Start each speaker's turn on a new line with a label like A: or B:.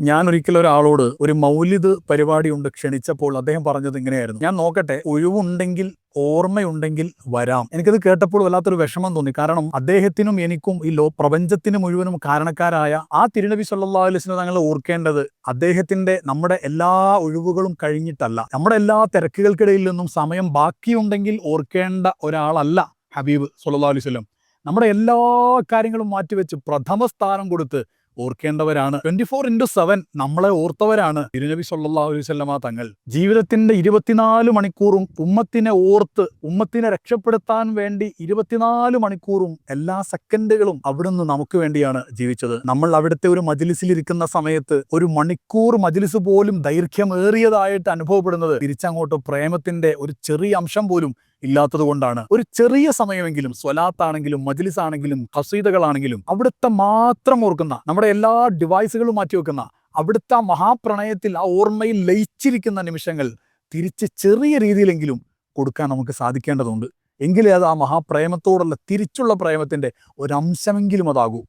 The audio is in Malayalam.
A: ഞാൻ ഒരിക്കലും ഒരാളോട് ഒരു മൗലിദ് പരിപാടിയുണ്ട് ക്ഷണിച്ചപ്പോൾ അദ്ദേഹം പറഞ്ഞത് ഇങ്ങനെയായിരുന്നു. ഞാൻ നോക്കട്ടെ ഒഴിവുണ്ടെങ്കിൽ ഓർമ്മയുണ്ടെങ്കിൽ വരാം. എനിക്കത് കേട്ടപ്പോൾ വല്ലാത്തൊരു വിഷമം തോന്നി. കാരണം അദ്ദേഹത്തിനും എനിക്കും ഈ ലോ പ്രപഞ്ചത്തിന് മുഴുവനും കാരണക്കാരായ ആ തിരുനബി സല്ലാ അലിസ്ലിനെ ഞങ്ങൾ ഓർക്കേണ്ടത് അദ്ദേഹത്തിന്റെ നമ്മുടെ എല്ലാ ഒഴിവുകളും കഴിഞ്ഞിട്ടല്ല. നമ്മുടെ എല്ലാ തിരക്കുകൾക്കിടയിൽ നിന്നും സമയം ബാക്കിയുണ്ടെങ്കിൽ ഓർക്കേണ്ട ഒരാളല്ല ഹബീബ് സല്ലാ അലൈവല്ലം നമ്മുടെ എല്ലാ കാര്യങ്ങളും മാറ്റിവെച്ച് പ്രഥമ സ്ഥാനം കൊടുത്ത് ഓർക്കേണ്ടവരാണ്. ട്വന്റി ഫോർ ഇന്റു സെവൻ നമ്മളെ ഓർത്തവരാണ്. തിരുനബി സല്ലാ അലൈവല്ലമ തങ്ങൾ. ജീവിതത്തിന്റെ ഇരുപത്തിനാല് മണിക്കൂറും ഉമ്മത്തിനെ ഓർത്ത് ഉമ്മത്തിനെ രക്ഷപ്പെടുത്താൻ വേണ്ടി ഇരുപത്തിനാല് മണിക്കൂറും എല്ലാ സെക്കൻഡുകളും അവിടുന്ന് നമുക്ക് വേണ്ടിയാണ് ജീവിച്ചത്. നമ്മൾ അവിടുത്തെ ഒരു മജിലിസിലിരിക്കുന്ന സമയത്ത് ഒരു മണിക്കൂർ മജിലിസ് പോലും ദൈർഘ്യമേറിയതായിട്ട് അനുഭവപ്പെടുന്നത് തിരിച്ചങ്ങോട്ട് പ്രേമത്തിന്റെ ഒരു ചെറിയ അംശം പോലും ഇല്ലാത്തത് കൊണ്ടാണ് ഒരു ചെറിയ സമയമെങ്കിലും സ്വലാത്താണെങ്കിലും മജ്ലിസ് ആണെങ്കിലും കസീതകളാണെങ്കിലും അവിടുത്തെ മാത്രം ഓർക്കുന്ന നമ്മുടെ എല്ലാ ഡിവൈസുകളും മാറ്റിവെക്കുന്ന അവിടുത്തെ ആ മഹാപ്രണയത്തിൽ ആ ഓർമ്മയിൽ ലയിച്ചിരിക്കുന്ന നിമിഷങ്ങൾ തിരിച്ച് ചെറിയ രീതിയിലെങ്കിലും കൊടുക്കാൻ നമുക്ക് സാധിക്കേണ്ടതുണ്ട്. എങ്കിലേ അത് ആ മഹാപ്രേമത്തോടുള്ള തിരിച്ചുള്ള പ്രേമത്തിന്റെ ഒരംശമെങ്കിലും അതാകൂ.